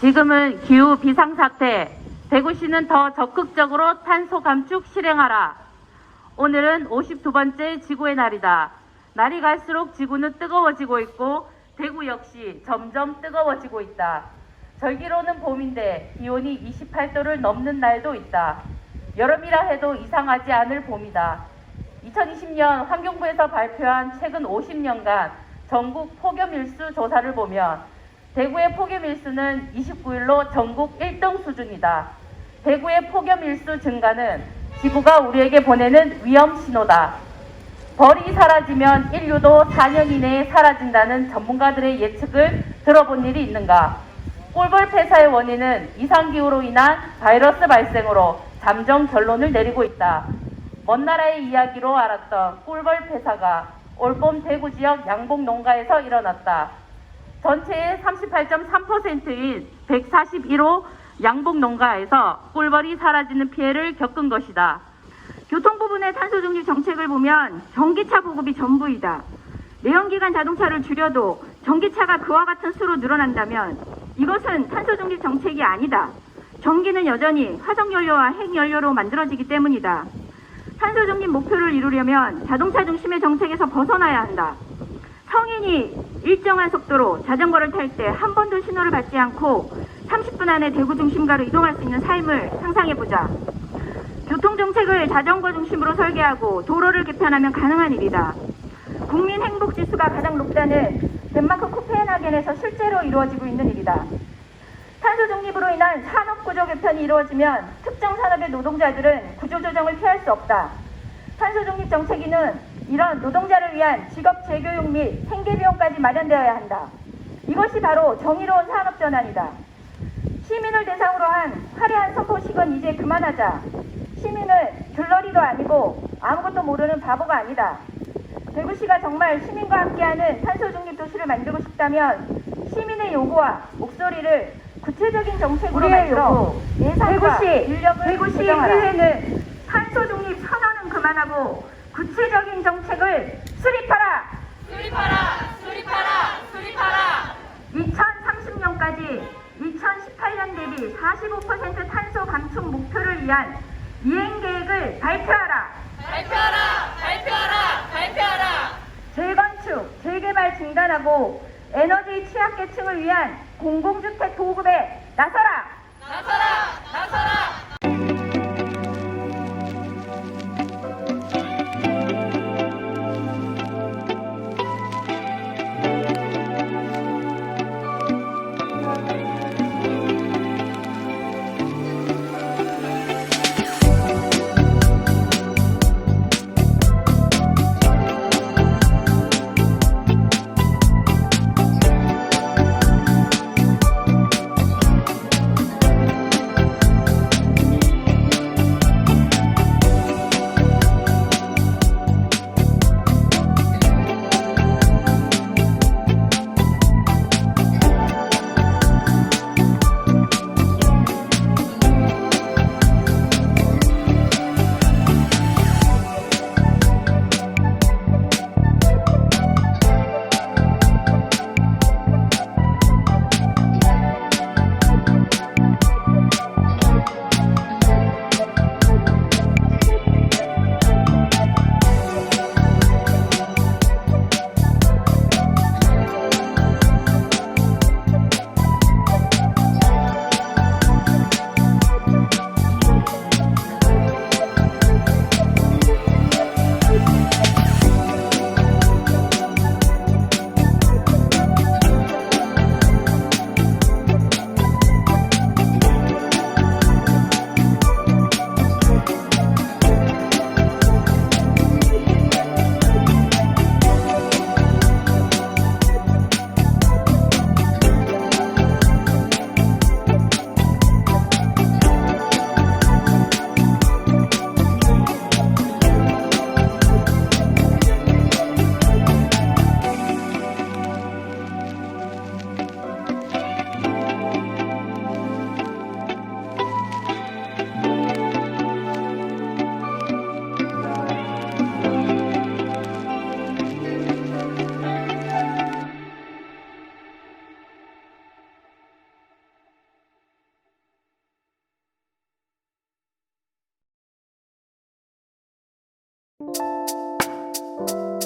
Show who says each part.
Speaker 1: 지금은 기후 비상사태, 대구시는 더 적극적으로 탄소 감축 실행하라. 오늘은 52번째 지구의 날이다. 날이 갈수록 지구는 뜨거워지고 있고 대구 역시 점점 뜨거워지고 있다. 절기로는 봄인데 기온이 28도를 넘는 날도 있다. 여름이라 해도 이상하지 않을 봄이다. 2020년 환경부에서 발표한 최근 50년간 전국 폭염 일수 조사를 보면 대구의 폭염 일수는 29일로 전국 1등 수준이다. 대구의 폭염 일수 증가는 지구가 우리에게 보내는 위험 신호다. 벌이 사라지면 인류도 4년 이내에 사라진다는 전문가들의 예측을 들어본 일이 있는가? 꿀벌 폐사의 원인은 이상기후로 인한 바이러스 발생으로 잠정 결론을 내리고 있다. 먼 나라의 이야기로 알았던 꿀벌 폐사가 올봄 대구 지역 양봉 농가에서 일어났다. 전체의 38.3%인 141호 양봉 농가에서 꿀벌이 사라지는 피해를 겪은 것이다. 교통 부분의 탄소 중립 정책을 보면 전기차 보급이 전부이다. 내연기관 자동차를 줄여도 전기차가 그와 같은 수로 늘어난다면 이것은 탄소 중립 정책이 아니다. 전기는 여전히 화석연료와 핵연료로 만들어지기 때문이다. 탄소 중립 목표를 이루려면 자동차 중심의 정책에서 벗어나야 한다. 성인이 일정한 속도로 자전거를 탈 때 한 번도 신호를 받지 않고 30분 안에 대구 중심가로 이동할 수 있는 삶을 상상해보자. 교통정책을 자전거 중심으로 설계하고 도로를 개편하면 가능한 일이다. 국민 행복 지수가 가장 높다는 덴마크 코펜하겐에서 실제로 이루어지고 있는 일이다. 탄소 중립으로 인한 산업 구조 개편이 이루어지면 특정 산업의 노동자들은 구조 조정을 피할 수 없다. 탄소 중립 정책위는 이런 노동자를 위한 직업 재교육 및 생계 비용까지 마련되어야 한다. 이것이 바로 정의로운 산업 전환이다. 시민을 대상으로 한 화려한 선포식은 이제 그만하자. 시민은 들러리도 아니고 아무것도 모르는 바보가 아니다. 대구시가 정말 시민과 함께하는 탄소 중립 도시를 만들고 싶다면 시민의 요구와 목소리를 구체적인 정책으로 만들어 예산과
Speaker 2: 대구시,
Speaker 1: 인력을
Speaker 2: 대구시
Speaker 1: 조정하라.
Speaker 2: 의회는 탄소 중립 선언은 그만하고 구체적인 정책을 수립하라.
Speaker 3: 수립하라! 수립하라! 수립하라!
Speaker 2: 2030년까지 2018년 대비 45% 탄소 감축 목표를 위한 이행 계획을 발표하라.
Speaker 3: 발표하라! 발표하라! 발표하라!
Speaker 2: 재건축, 재개발 중단하고 에너지 취약계층을 위한 공공주택 보급에 나서라.
Speaker 3: 나서라! 나서라!
Speaker 4: Thank you.